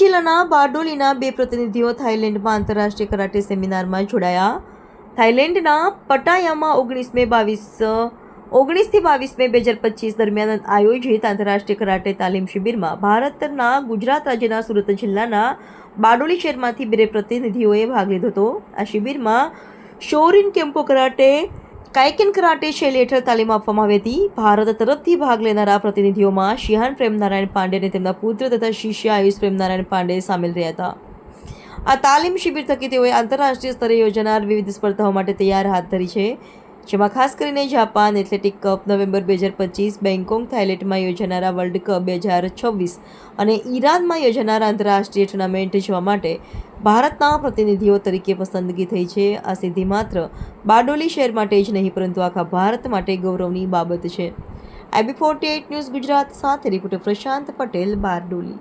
જિલ્લાના બારડોલીના બે પ્રતિનિધિઓ થાઇલેન્ડમાં આંતરરાષ્ટ્રીય કરાટે સેમિનારમાં જોડાયા. થાઇલેન્ડના પટાયામાં ઓગણીસ મે બાવીસ ઓગણીસથી બાવીસ મે બે હજાર પચીસ દરમિયાન આયોજિત આંતરરાષ્ટ્રીય કરાટે તાલીમ શિબિરમાં ભારતના ગુજરાત રાજ્યના સુરત જિલ્લાના બારડોલી શહેરમાંથી બે પ્રતિનિધિઓએ ભાગ લીધો હતો. આ શિબિરમાં શોરીન કેમ્પો કરાટે કાયકિન કરાટે શૈલી હેઠળ તાલીમ આપવામાં આવી હતી. ભારત તરફથી ભાગ લેનારા પ્રતિનિધિઓમાં શિહાન પ્રેમનારાયણ પાંડે અને તેમના પુત્ર તથા શિષ્ય આયુષ પ્રેમનારાયણ પાંડે સામેલ રહ્યા હતા. આ તાલીમ શિબિર થકી તેઓએ આંતરરાષ્ટ્રીય સ્તરે યોજાનાર વિવિધ સ્પર્ધાઓ માટે તૈયાર હાથ ધરી છે. જેમાં ખાસ કરીને જાપાન, એથ્લેટિક કપ નવેમ્બર બે હજાર પચીસ, બેંગકોંગ, થાઇલેન્ડમાં યોજાનારા વર્લ્ડ કપ બે હજાર છવ્વીસ અને ઈરાનમાં યોજાનાર આંતરરાષ્ટ્રીય ટુર્નામેન્ટ જોવા માટે ભારતના પ્રતિનિધિઓ તરીકે પસંદગી થઈ છે. આ સિદ્ધિ માત્ર બારડોલી શહેર માટે જ નહીં, પરંતુ આખા ભારત માટે ગૌરવની બાબત છે. IB forty eight news Gujarat સાથે રિપોર્ટર પ્રશાંત પટેલ બારડોલી.